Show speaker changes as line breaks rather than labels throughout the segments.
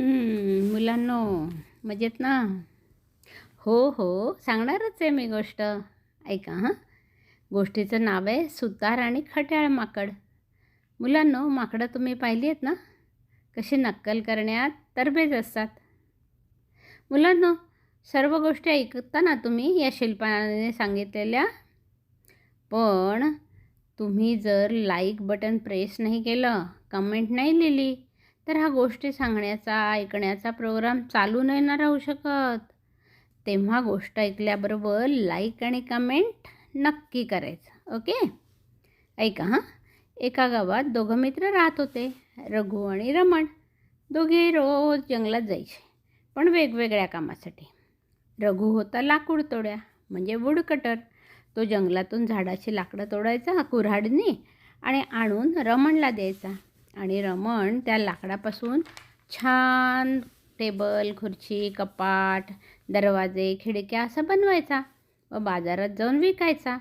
मुलांनो मजेत ना? हो हो सांगणारच आहे मी गोष्ट. ऐका हां. गोष्टीचं नाव आहे सुतार आणि खट्याळ माकड. मुलांनो माकडं तुम्ही पाहिली आहेत ना? कशी नक्कल करण्यात तरबेज असतात. मुलांनो सर्व गोष्टी ऐकता ना तुम्ही या शिल्पाने सांगितलेल्या. पण तुम्ही जर लाईक बटन प्रेस नाही केलं कमेंट नाही लिहिली तर हा गोष्टी सांगण्याचा ऐकण्याचा प्रोग्राम चालू नाही ना राहू शकत. तेव्हा गोष्ट ऐकल्याबरोबर लाईक आणि कमेंट नक्की करायचं ओके ऐका हां. एका गावात दोघं मित्र राहत होते रघु आणि रमण. दोघे रोज जंगलात जायचे पण वेगवेगळ्या कामासाठी. रघु होता लाकूड तोड्या म्हणजे वुडकटर तो जंगलातून झाडाची लाकडं तोडायचा कुऱ्हाडीने आणि आणून रमणला द्यायचा. आणि रमण त्या लाकडापासून छान टेबल खुर्ची कपाट दरवाजे खिडक्या असं बनवायचा व बाजारात जाऊन विकायचा.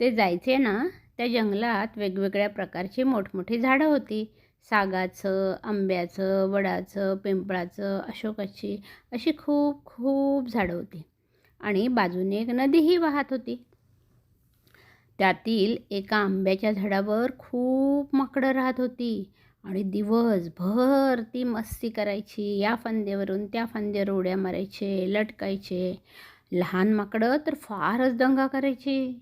ते जायचे ना त्या जंगलात वेगवेगळ्या प्रकारची मोठमोठी झाडं होती. सागाचं आंब्याचं वडाचं पिंपळाचं अशोकाची अशी खूप खूप झाडं होती. आणि बाजूने एक नदीही वाहत होती. त्यातील एका आंब्याच्या झाडावर खूप माकडं राहत होती आणि दिवसभर ती मस्ती करायची. या फांद्यावरून त्या फांद्यावर उड्या मारायचे लटकायचे. लहान माकडं तर फारच दंगा करायची.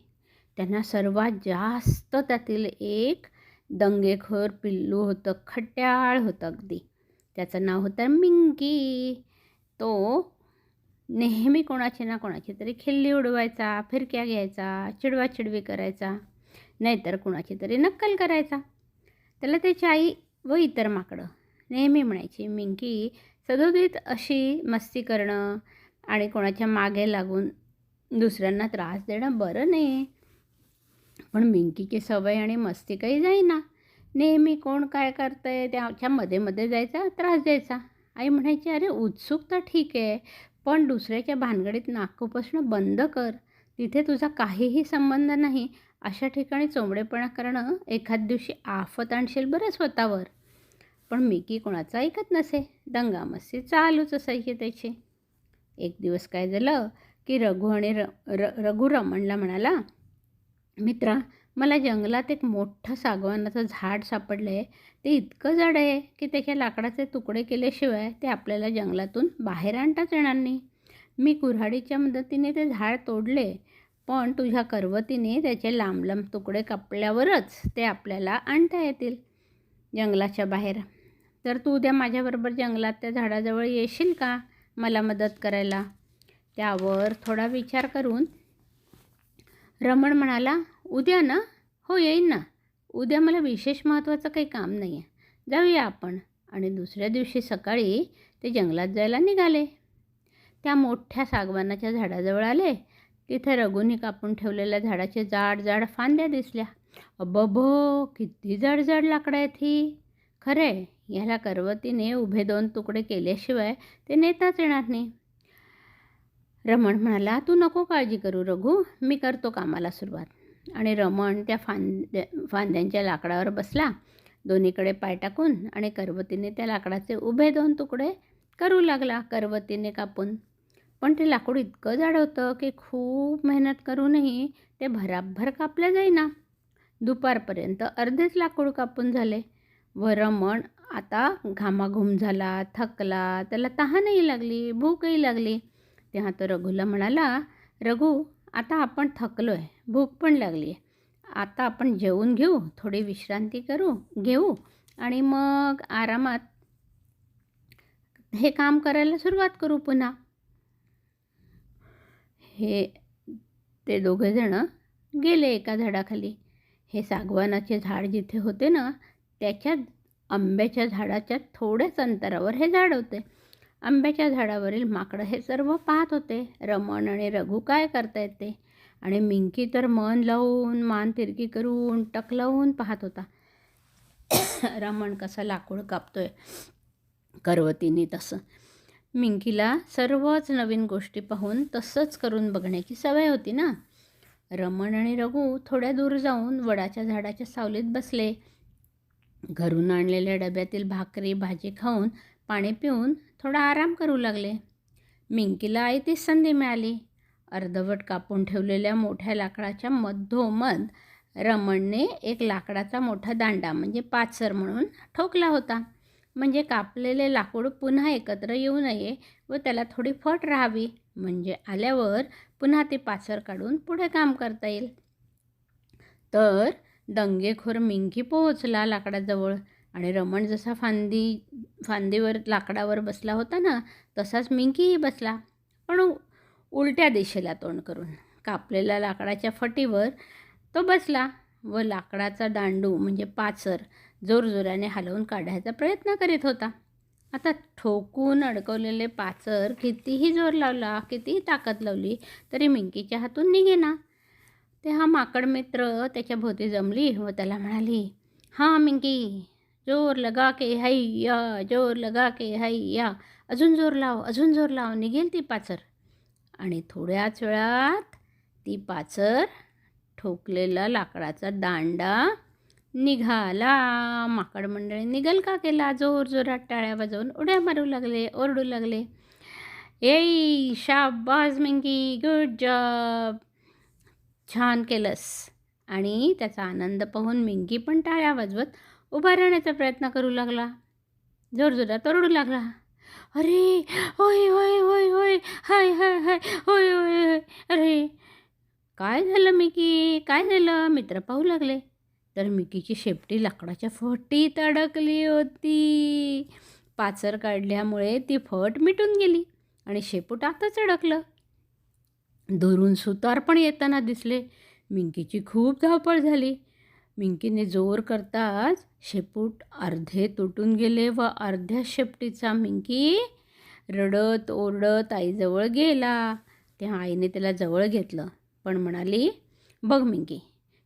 त्यांना सर्वात जास्त त्यातील एक दंगेखोर पिल्लू होतं खट्याळ होतं अगदी. त्याचं नाव होतं मिंकी. तो नेहमी कोणाची ना कोणाची तरी खिल्ली उडवायचा फिरक्या घ्यायचा चिडवा चिडवी करायचा नाहीतर कुणाची तरी नक्कल करायचा. त्याला त्याची आई व इतर माकडं नेहमी म्हणायची मिंकी सदोदित अशी मस्ती करणं आणि कोणाच्या मागे लागून दुसऱ्यांना त्रास देणं बरं नाही. पण मिंकीची सवय आणि मस्ती काही जाईना. नेहमी कोण काय करतंय त्याच्या मध्ये मध्ये जायचा त्रास द्यायचा. आई म्हणायची अरे उत्सुकता ठीक आहे. पण दुसऱ्याच्या भानगडीत नाक खुपसणं बंद कर. तिथे तुझा काहीही संबंध नाही अशा ठिकाणी चोंबडेपणा करणं एखाद दिवशी आफत आणशील बरं स्वतःवर. पण मिकी कोणाचं ऐकत नसे? दंगामस्ती चालूच असायची त्याची. एक दिवस काय झालं की रघु आणि र र रघु रमणला म्हणाला मित्रा मला जंगलात एक मोठं सागवानाचं झाड सापडलं आहे ते इतकं जड आहे की त्याच्या लाकडाचे तुकडे केल्याशिवाय ते आपल्याला जंगलातून बाहेर आणताच येणार नाही. मी कुऱ्हाडीच्या मदतीने ते झाड तोडले पण तुझ्या करवतीने त्याचे लांब लांब तुकडे कापल्यावरच ते आपल्याला आणता येतील जंगलाच्या बाहेर. तर तू उद्या माझ्याबरोबर जंगलात त्या झाडाजवळ येशील का मला मदत करायला? त्यावर थोडा विचार करून रमण म्हणाला उद्या ना? हो येईन ना. उद्या मला विशेष महत्त्वाचं काही काम नाही आहे जाऊया आपण. आणि दुसऱ्या दिवशी सकाळी ते जंगलात जायला निघाले. त्या मोठ्या सागवानाच्या झाडाजवळ आले. तिथे रघुनी कापून ठेवलेल्या झाडाचे जाड जाड फांद्या दिसल्या. अबबो किती जाड जाड लाकडं आहेत ही. खरे ह्याला करवतीने उभे दोन तुकडे केल्याशिवाय ते नेताच येणार नाही. रमण म्हणाला तू नको काळजी करू रघु. मी करतो कामाला सुरुवात. आणि रमण त्या फांद्या फांद्यांच्या लाकडावर बसला. दोन्हीकडे पाय टाकून आणि करवतीने त्या लाकडाचे उभे दोन तुकडे करू लागला. करवतीने कापून. पण ते लाकूड इतकं जाड होतं की खूप मेहनत करूनही ते भराभर कापल्या जाईना. दुपारपर्यंत अर्धेच लाकूड कापून झाले. व रमण आता घामाघूम झाला थकला त्याला तहानही लागली भूकही लागली. तेव्हा तो रघुला म्हणाला रघु आता आपण थकलो आहे भूक पण लागली आहे आता आपण जेवून घेऊ थोडी विश्रांती करू घेऊ आणि मग आरामात हे काम करायला सुरुवात करू पुन्हा. हे ते दोघेजणं गेले एका झाडाखाली. हे सागवानाचे झाड जिथे होते ना त्याच्या आंब्याच्या झाडाच्या थोड्याच अंतरावर हे झाड होते. आंब्याच्या झाडावरील माकडं हे सर्व पाहत होते. रमण आणि रघु काय करतायत ते आणि मिंकी तर मन लावून मान तिरकी करून टकलवून पाहत होता. रमण कसं लाकूड कापतोय? करवतीने तसं. मिंकीला सर्वच नवीन गोष्टी पाहून तसंच करून बघण्याची सवय होती ना? रमण आणि रघु थोड्या दूर जाऊन वडाच्या झाडाच्या सावलीत बसले. घरून आणलेल्या डब्यातील भाकरी भाजी खाऊन पाणी पिऊन थोडा आराम करू लागले. मिंकीला आई ती संधी मिळाली. अर्धवट कापून ठेवलेल्या मोठ्या लाकडाच्या मधोमध रमणने एक लाकडाचा मोठा दांडा म्हणजे पाचर म्हणून ठोकला होता. म्हणजे कापलेले लाकूड पुन्हा एकत्र येऊ नये व त्याला थोडी फट राहावी म्हणजे आल्यावर पुन्हा ते पाचर काढून पुढे काम करता येईल. तर दंगेखोर मिंकी पोहोचला लाकडाजवळ. आणि रमण जसा फांदी फांदीवर लाकडावर बसला होता ना तसाच मिंकीही बसला. पण उलट्या दिशेला तोंड करून कापलेल्या लाकडाच्या फटीवर तो बसला व लाकडाचा दांडू म्हणजे पाचर जोरजोराने हलवून काढायचा प्रयत्न करीत होता. आता ठोकून अडकवलेले पाचर कितीही जोर लावला कितीही ताकद लावली तरी मिंकीच्या हातून निघेना. ते हा माकड मित्र त्याच्या भोवती जमली व त्याला म्हणाली हां मिंकी जोर लगा के हैया जोर लगा के हैया. अजून जोर लाव अजून जोर लाव. निघेल ती पाचर. आणि थोड्याच वेळात ती पाचर ठोकलेला लाकडाचा दांडा निघाला. माकड मंडळी निघल का केला? जोर जोरात टाळ्या वाजवून उड्या मारू लागले ओरडू लागले. येई शाबाज मिंकी गुड जॉब छान केलंस. आणि त्याचा आनंद पाहून मिंकी पण टाळ्या वाजवत उभा राहण्याचा प्रयत्न करू लागला. जोरजोरात ओरडू लागला. अरे होय होय होय होय हाय हाय हाय होय होय होय अरे काय झालं मिकी? काय झालं? मित्र पाहू लागले. तर मिकीची शेपटी लाकडाच्या फटीत अडकली होती. पाचर काढल्यामुळे ती फट मिटून गेली आणि शेपूट आताच अडकलं. दुरून सुतार पण येताना दिसले. मिंकीची खूप धावपळ झाली. मिंकीने जोर करताच शेपूट अर्धे तुटून गेले व अर्ध्या शेपटीचा मिंकी रडत ओरडत आईजवळ गेला. त्या आईने त्याला जवळ घेतलं. पण म्हणाली बघ मिंकी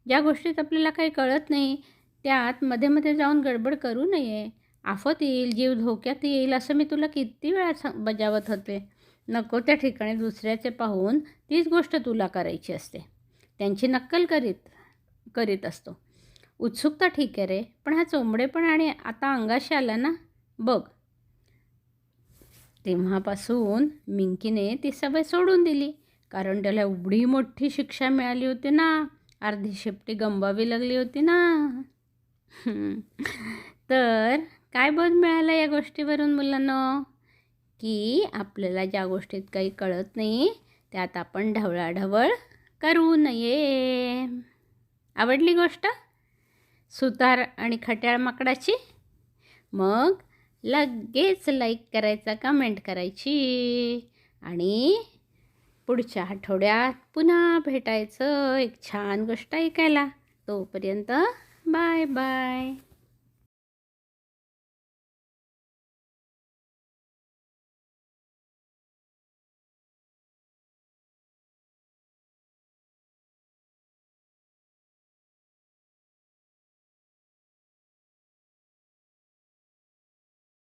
ज्या गोष्टीत आपल्याला काही कळत नाही. त्यात मध्ये मध्ये जाऊन गडबड करू नये. आफत येईल जीव धोक्यात येईल असं मी तुला किती वेळा सांग बजावत होते. नको त्या ठिकाणी दुसऱ्याचे पाहून तीच गोष्ट तुला करायची असते. त्यांची नक्कल करीत करीत असतो. उत्सुकता ठीक आहे रे पण हा चोंबडेपण आणि आता अंगाशी आला ना बघ. तेव्हापासून मिंकीने ती सवय सोडून दिली कारण त्याला एवढी मोठी शिक्षा मिळाली होती ना अर्धी शेपटी गमवावी लागली होती ना. तर काय बोध मिळाला या गोष्टीवरून मुलांना? की आपल्याला ज्या गोष्टीत काही कळत नाही त्यात आपण ढवळाढवळ करू नये. आवडली गोष्ट? सुतार आणि खट्याळ माकडाची? मग लगेच लाईक करायचा कमेंट करायची. आणि पुढच्या आठवड्यात पुन्हा भेटायचं. एक छान गोष्ट ऐकायला. तोपर्यंत बाय बाय